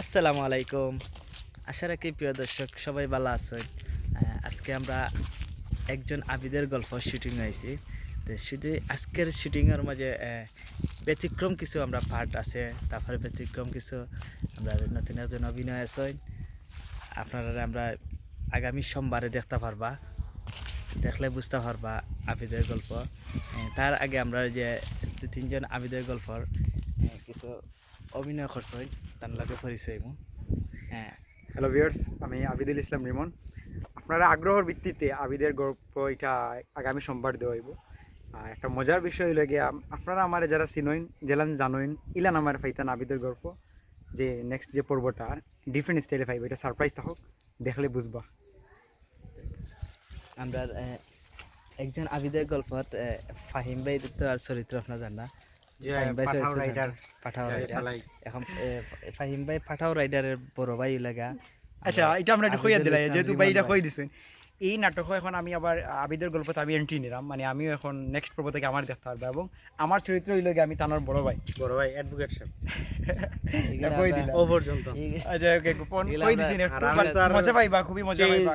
আসসালামু আলাইকুম। আশা রাখি প্রিয় দর্শক, সবাই ভালো আছেন। আজকে আমরা একজন আবিদের গল্প শুটিং হয়েছি তো শুধু আজকের শুটিংয়ের মাঝে ব্যতিক্রম কিছু আমরা পার্ট আছে, তারপরে ব্যতিক্রম কিছু আমরা নতুন একজন অভিনয় আছেন। আপনারা আমরা আগামী সোমবারে দেখতে পারবা, দেখলে বুঝতে পারবা আবিদের গল্প। তার আগে আমরা যে দু তিনজন আবিদের গল্পর কিছু অভিনয় করছেন তার লাগে পরিচয় মু হ্যাঁ। হ্যালো ভিউয়ার্স আমি আবিদুল ইসলাম রিমন। আপনারা আগ্রহের ভিত্তিতে আবিদের গল্প এটা আগামী সোমবার দেওয়া হইব। আর একটা মজার বিষয় হইলে গিয়ে আপনারা আমার যারা চিনইন জেলান জানোইন ইলান আমার ফাইতান আবিদের গল্প যে নেক্সট যে পর্বটা ডিফারেন্ট স্টাইলে পাইব এটা সারপ্রাইজ থাকুক দেখলে বুঝবা। আমরা একজন আবিদের গল্পত ফাহিম ভাই তো আর চরিত্র আপনার জান ফাহিম ভাই? পাঠাও এখন ফাহিম ভাই পাঠাও রাইডারের বড় ভাই লাগা আচ্ছা এটা আমরা একটু কইয়া দিলাই যেহেতু ভাই। এটা কই দিছেন এই নাটক এখন আমি আবার আবিদের গল্পতে আমি এন্ট্রি নিলাম। মানে আমিও এখন নেক্সট পর্ব থেকে আমার দেখতে পারব এবং আমার চরিত্র হইল গিয়ে আমি তানোর বড় ভাই। বড় ভাই অ্যাডভোকেট সাহেব। কই। ও পর্যন্ত আচ্ছা ওকে গোপন কই দিছেন মজা পাইবা খুবই মজা পাইবা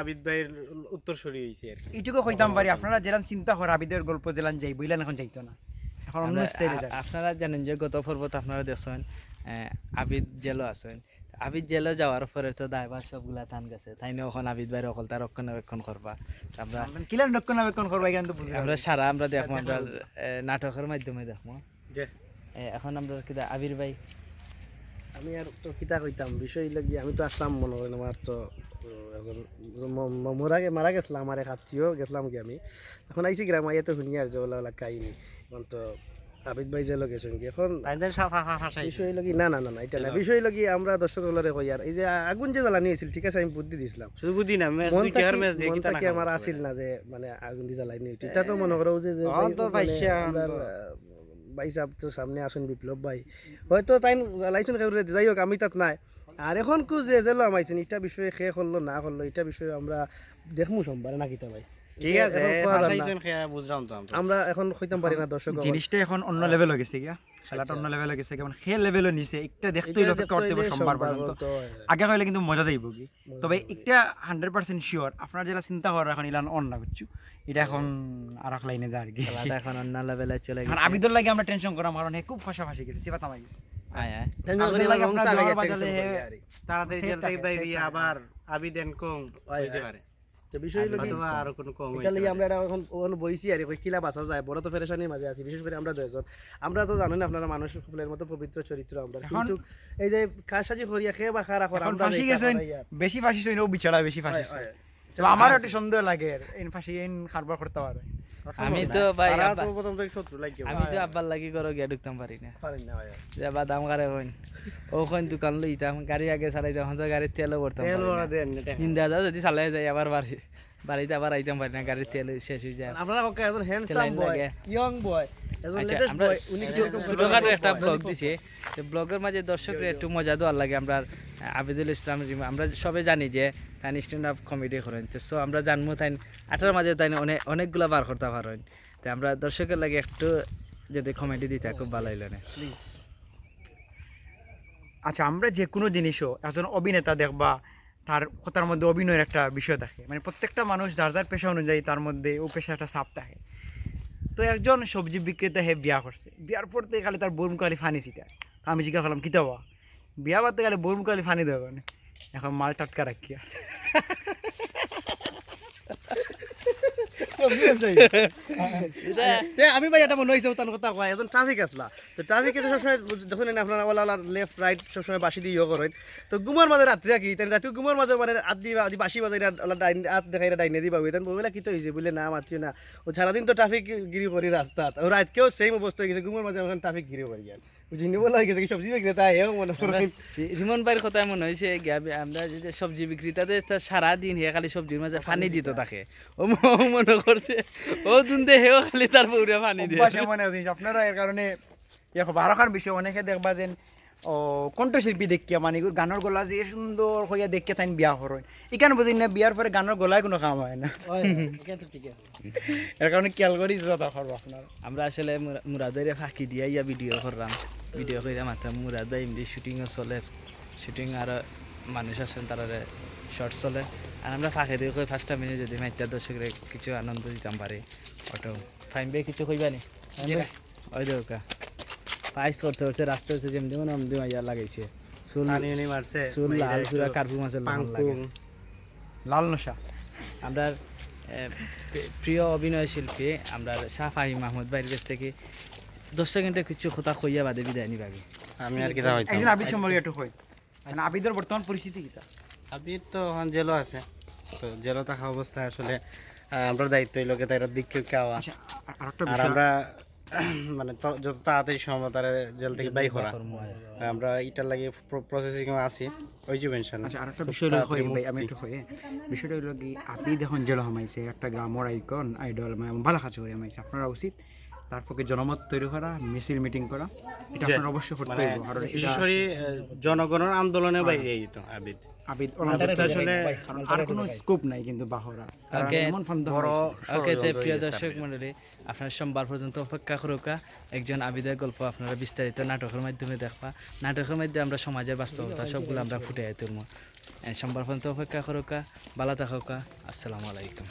আবিদ ভাইয়ের উত্তরসূরি হইছে আর কি। এইটুকু কইতাম পারি আপনারা জেলান চিন্তা কর আবিদের গল্প জেলান যাই বইলেন এখন যাইতো না। এখন অন্য আ- যায় আপনারা জানেন যে গত পর্বত আপনারা দেখছেন আবিদ জেলও আছেন। আবিদ জেলও যাওয়ার পরে তো দায়ভার সবগুলা টান গেছে। তাই নিয়ে এখন আবিদ ভাই অকল তার রক্ষণাবেক্ষণ করবা। আমরা কিলান রক্ষণাবেক্ষণ করবা এখান তো বুঝলাম আমরা সারা আমরা দেখব আমরা নাটকের মাধ্যমে দেখব। এখন আমরা কিতা আবির ভাই আমি আর তো কিতা কইতাম বিষয় লাগি আমি তো আসলাম মনে করেন আমার তো মরা মারা গেছিলাম আমার এক আত্মীয় গেছিলাম কি আমি। এখন আইসি গ্রাম আইয়া তো শুনি আর যে ওলা ওলা কাহিনি। তো আবিদ ভাই যে গেছেন কি এখন বিষয় লগি না না না না এটা না। বিষয় লগি আমরা দর্শক হলরে কই আর এই যে আগুন যে জ্বালানি হয়েছিল ঠিক আছে আমি বুদ্ধি দিছিলাম। শুধু বুঝি না ম্যাচ মন দুই কে আর ম্যাচ মন কিতা না থাকি আমার আসিল না যে মানে আগুন দি জ্বালাই নি এটা তো মনে করো যে তো মানে তো। আহ, ভাই সাহেব তো সামনে আসুন বিপ্লব ভাই। হয়তো তাই জ্বালাইছেন কেউরে যাই হোক আমি তাত নাই। আর এখন কু যে জেলো আমাইছেন এটা বিষয়ে শেষ করল না করল এটা বিষয়ে আমরা দেখমু সোমবারে না কিতা ভাই। ঠিক আছে বুঝলাম তো আমরা এখন কইতাম পারি না দর্শক জিনিসটা এখন অন্য লেভেল হয়ে গেছে গিয়া। খেলাটা অন্য লেভেল হয়ে গেছে কেমন সে লেভেলও নিছে একটা দেখতে হইলে অপেক্ষা করতে হবে সোমবার পর্যন্ত আগে হইলে কিন্তু মজা যাইব কি। তবে একটা হান্ড্রেড পার্সেন্ট শিওর আপনার যেটা চিন্তা করার এখন ইলান অন না বুঝছ এটা এখন আর এক লাইনে যায় আর কি। এখন অন্য লেভেলে চলে গেছে। আবিদুল লাগে আমরা টেনশন করাম কারণ হে খুব ফাঁসা ফাঁসি গেছে সিফাত আমাই গেছে। তাড়াতাড়ি। আবার আবিদেন কম হইতে পারে বিষয় লগি অথবা আরও কোনো কম এটা লাগি আমরা এখন ওখানে বইছি আর কি, কিলা বাঁচা যায় বড় তো ফেরেশানির মাঝে আছি বিশেষ করে আমরা দুজন আমরা তো জানেন আপনারা মানুষ ফুলের মতো পবিত্র চরিত্র আমরা। কিন্তু এই যে করিয়া খেয়ে বা খারা করা আমরা ফাঁসি গেছেন বেশি ফাঁসি বিচারা বেশি ফাঁসি হয়, হয়। আমার একটু সন্দেহ লাগে এন ফাঁসি এন খারবার করতে পারে। আমি তো ভাই তো প্রথম থেকে শত্রু লাগি আমি তো আব্বার লাগি করো গিয়া ঢুকতাম পারি না। পারি না ভাই। যে বাদাম গারে হইন ওখান দোকান লইতাম গাড়ি আগে চালাই যখন যা গাড়ি তেল ভরতাম তেল ভরা দেন নিন্দা যা যদি চালাই যাই আবার বাড়ি বাড়িতে আবার আইতাম পারি না গাড়ির তেল শেষ হয়ে যায়। আপনারা ওকে একজন হ্যান্ডসাম বয় ইয়ং বয় আমরা ছোট- ছোটখাটো একটা ব্লগ দিছে। তো ব্লগের মাঝে দর্শকরা একটু মজা দেওয়ার লাগে আমরা আবিদুল ইসলাম আমরা সবাই জানি যে তাই স্ট্যান্ড আপ কমেডি করেন। তো সো আমরা জানব তাই আটার মাঝে তাই অনেক অনেকগুলা বার করতে পারেন। তো আমরা দর্শকের লাগে একটু যদি কমেডি দিতে খুব ভালো হইল না। আচ্ছা আমরা যে কোনো জিনিসও একজন অভিনেতা দেখবা তার কথার মধ্যে অভিনয়ের একটা বিষয় থাকে। মানে প্রত্যেকটা মানুষ যার যার পেশা অনুযায়ী তার মধ্যে ও পেশা একটা সাপ থাকে। তো একজন সবজি বিক্রেতা হে বিয়া করছে। বিয়ার পরতে খালি তার বরুম কালি ফানি ছিটা। তো আমি জিজ্ঞাসা করলাম, কী তো বিয়া বাদতে গেলে বরুম কালি ফানি কেন? এখন মাল টাটকা রাখি আর তে আমি ভাই এটা মনে হয়েছে তার কথা কয় একজন ট্রাফিক আসলা তো ট্রাফিকে তো সবসময় যখন আপনারা ওলা ওলা লেফট রাইট সবসময় বাসি দিয়ে ইয়ে করেন। তো গুমার মাঝে রাত্রি কি তাই রাত্রি গুমার মাঝে মানে আত আদি আদি বাসি বাজাই ওলা ডাইন আত দেখাই ডাইনে দিবা তাই বলে, কি তো হয়েছে বলে, না, মাতিও না। ও সারাদিন তো ট্রাফিক গিরি করি রাস্তাত ও রাতকেও সেম অবস্থা হয়ে গেছে। গুমার মাঝে এখন ট্রাফিক গিরি করি আর রিমন ভাইয়ের কথা মনে হয়েছে আমরা যে সবজি বিক্রেতাতে সারা দিন হে খালি সবজির মাঝে পানি দিত তাকে ও মনে করছে ও দুনতে হেও খালি তার বউরে পানি দিয়ে। মনে আছে আপনারা এর কারণে দেখো বিষয়। অনেকে দেখবা যে ও কণ্ঠশিল্পী দেখিয়া মানে গানের গলা যে সুন্দর হইয়া দেখিয়া তাই বিয়া করেন এখানে বুঝি না বিয়ার পরে গানের গলায় কোনো কাম হয় না। এর কারণে খেয়াল করি করব আপনার আমরা আসলে মুরা- মুরাদাইরে ফাঁকি দিয়া ইয়া ভিডিও করলাম। ভিডিও করে মাথা মুরাদা এমনি শুটিংও চলে। শুটিং আর মানুষ আছেন তারা শর্ট চলে। আর আমরা ফাঁকে দিয়ে কই ফার্স্ট মিনিট যদি মাইতা দর্শকের কিছু আনন্দ দিতাম পারি অটো। ফাইন বে কিছু কইবানি ওই দেখা পাইস করতে করতে রাস্তা হচ্ছে যেমনি মানে আমদি মাইয়া লাগাইছে। চুল পানি মারছে চুল লাল পুরা কার্পু মাছের লাল লাগে। পাংপুং লাল নশা। আমরা প্রিয় অভিনয় শিল্পী আমরা শাহ ফাহিম মাহমুদ ভাইয়ের কাছ থেকে দশ সেকেন্ডে কিছু কথা কইয়া বাদে বিদায় নিবাগে আমি আর হইতাম? একজন আবিদ সম্পর্কে একটু হই মানে আবিদের বর্তমান পরিস্থিতি কিতা? আবির তো এখন জেলও আছে তো জেলও থাকা অবস্থায় আসলে আমরা দায়িত্ব হইল কি তাইরা দিক কেউ খাওয়া। আচ্ছা আর- আর একটা আমরা মানে যত তাড়াতাড়ি সম্ভব তারা জেল থেকে বাই করা আমরা এটার লাগে প্রসেসিং আছি। ওই যে মেনশন আচ্ছা আর একটা বিষয় হলো হই ভাই আমি একটু হই বিষয়টা হলো কি আপনি দেখুন জেল হামাইছে একটা গ্রামের আইকন আইডল মানে ভালো কাজ করে হামাইছে। আপনারা উচিত তার পক্ষে জনমত তৈরি করা মিছিল মিটিং করা এটা আপনারা অবশ্যই করতে মানে হইব কারণ বিশেষ করে জনগণের আন্দোলনে বাইরে যেত আবিদ। আবিদ আবিদ আসলে আর কোনো স্কোপ নাই কিন্তু বাহরা. এমন ফান্দ বড় ওকে তো প্রিয় দর্শক মন্ডলী আপনার সোমবার পর্যন্ত অপেক্ষা করুকা একজন আবিদের গল্প আপনারা বিস্তারিত নাটকের মাধ্যমে দেখবা। নাটকের মাধ্যমে আমরা সমাজের বাস্তবতা সবগুলো আমরা ফুটে তুলব। সোমবার পর্যন্ত অপেক্ষা করুকা ভালো থাকুকা আসসালামু আলাইকুম।